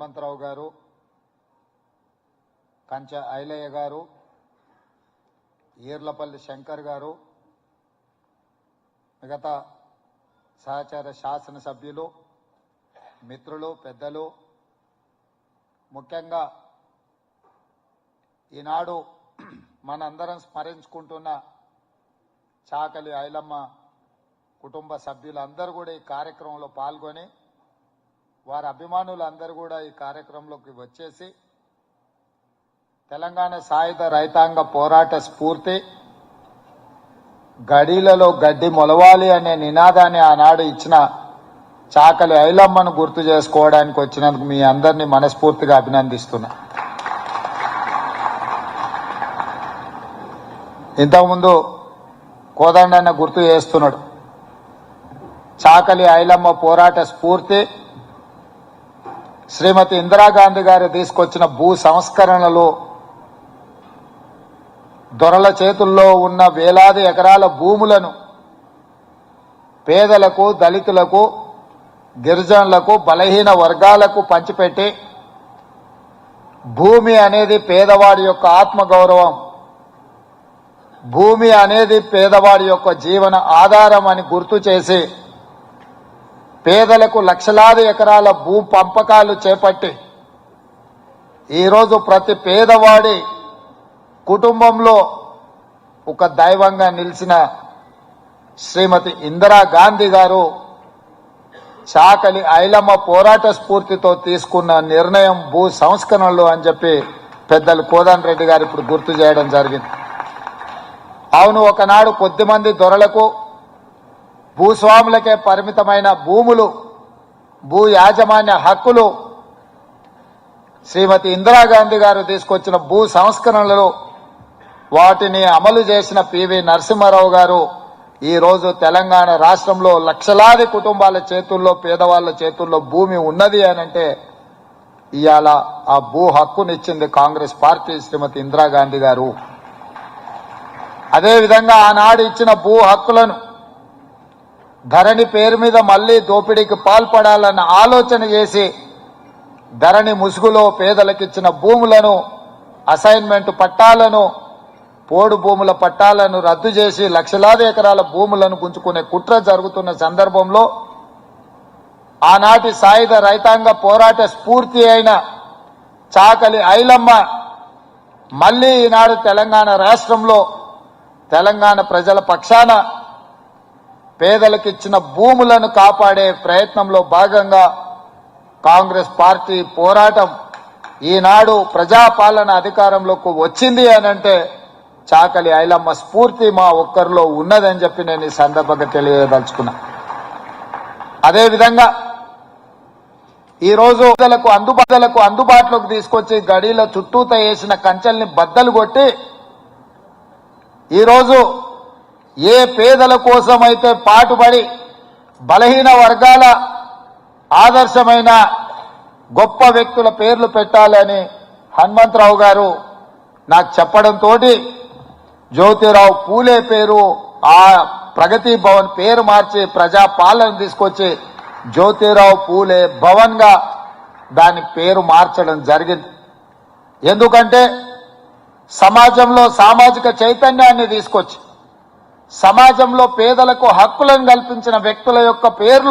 హనుమంతరావు గారు కంచ ఐలయ్య గారు ఈర్లపల్లి శంకర్ గారు మిగతా సహచార శాసనసభ్యులు మిత్రులు పెద్దలు ముఖ్యంగా ఈనాడు మనందరం స్మరించుకుంటున్న చాకలి ఐలమ్మ కుటుంబ సభ్యులందరూ కూడా ఈ కార్యక్రమంలో పాల్గొని వారి అభిమానులందరూ కూడా ఈ కార్యక్రమంలోకి వచ్చేసి తెలంగాణ సాయుధ రైతాంగ పోరాట స్ఫూర్తి గడీలలో గడ్డి మొలవాలి అనే నినాదాన్ని ఆనాడు ఇచ్చిన చాకలి ఐలమ్మను గుర్తు చేసుకోవడానికి వచ్చినందుకు మీ అందరినీ మనస్ఫూర్తిగా అభినందిస్తున్నా. ఇంతకుముందు కోదండన్న గుర్తు చేస్తున్నాడు. చాకలి ఐలమ్మ పోరాట స్ఫూర్తి శ్రీమతి ఇందిరాగాంధీ గారు తీసుకొచ్చిన భూ సంస్కరణలు దొరల చేతుల్లో ఉన్న వేలాది ఎకరాల భూములను పేదలకు దళితులకు గిరిజనులకు బలహీన వర్గాలకు పంచిపెట్టి భూమి అనేది పేదవాడి యొక్క ఆత్మగౌరవం. భూమి అనేది పేదవాడి యొక్క జీవన ఆధారం అని గుర్తు చేసి పేదలకు లక్షలాది ఎకరాల భూ పంపకాలు చేపట్టి ఈరోజు ప్రతి పేదవాడి కుటుంబంలో ఒక దైవంగా నిలిచిన శ్రీమతి ఇందిరా గాంధీ గారు చాకలి ఐలమ్మ పోరాట స్ఫూర్తితో తీసుకున్న నిర్ణయం భూ సంస్కరణలు అని చెప్పి పెద్దలు కోదాన్ రెడ్డి గారు ఇప్పుడు గుర్తు చేయడం జరిగింది. అవును ఒకనాడు కొద్దిమంది దొరలకు భూస్వాములకే పరిమితమైన భూములు భూ యాజమాన్య హక్కులు శ్రీమతి ఇందిరాగాంధీ గారు తీసుకొచ్చిన భూ సంస్కరణలు వాటిని అమలు చేసిన పివి నరసింహారావు గారు ఈరోజు తెలంగాణ రాష్ట్రంలో లక్షలాది కుటుంబాల చేతుల్లో పేదవాళ్ళ చేతుల్లో భూమి ఉన్నది అని అంటే ఇవాళ ఆ భూ హక్కునిచ్చింది కాంగ్రెస్ పార్టీ శ్రీమతి ఇందిరాగాంధీ గారు. అదేవిధంగా ఆనాడు ఇచ్చిన భూ హక్కులను ధరణి పేరు మీద మళ్ళీ దోపిడీకి పాల్పడాలన్న ఆలోచన చేసి ధరణి ముసుగులో పేదలకిచ్చిన భూములను అసైన్మెంట్ పట్టాలను పోడు భూముల పట్టాలను రద్దు చేసి లక్షలాది ఎకరాల భూములను గుంజుకునే కుట్ర జరుగుతున్న సందర్భంలో ఆనాటి సాయుధ రైతాంగ పోరాట స్ఫూర్తి అయిన చాకలి ఐలమ్మ మళ్ళీ ఈనాడు తెలంగాణ రాష్ట్రంలో తెలంగాణ ప్రజల పక్షాన పేదలకిచ్చిన భూములను కాపాడే ప్రయత్నంలో భాగంగా కాంగ్రెస్ పార్టీ పోరాటం ఈనాడు ప్రజాపాలన అధికారంలోకి వచ్చింది అని అంటే చాకలి ఐలమ్మ స్ఫూర్తి మా ఒక్కరిలో ఉన్నదని చెప్పి నేను ఈ సందర్భంగా తెలియదలుచుకున్నా. అదేవిధంగా ఈ రోజు అందుబాటులకు అందుబాటులోకి తీసుకొచ్చి గడిలో చుట్టూత వేసిన కంచెల్ని బద్దలు కొట్టి ఈరోజు ఏ పేదల కోసమైతే పాటుపడి బలహీన వర్గాల ఆదర్శమైన గొప్ప వ్యక్తుల పేర్లు పెట్టాలని హనుమంతరావు గారు నాకు చెప్పడంతో జ్యోతిరావు పూలే పేరు ఆ ప్రగతి భవన్ పేరు మార్చి ప్రజా పాలన తీసుకొచ్చి జ్యోతిరావు పూలే భవన్గా దాని పేరు మార్చడం జరిగింది. ఎందుకంటే సమాజంలో సామాజిక చైతన్యాన్ని తీసుకొచ్చి సమాజంలో పేదలకు హక్కులను కల్పించిన వ్యక్తుల యొక్క పేర్లు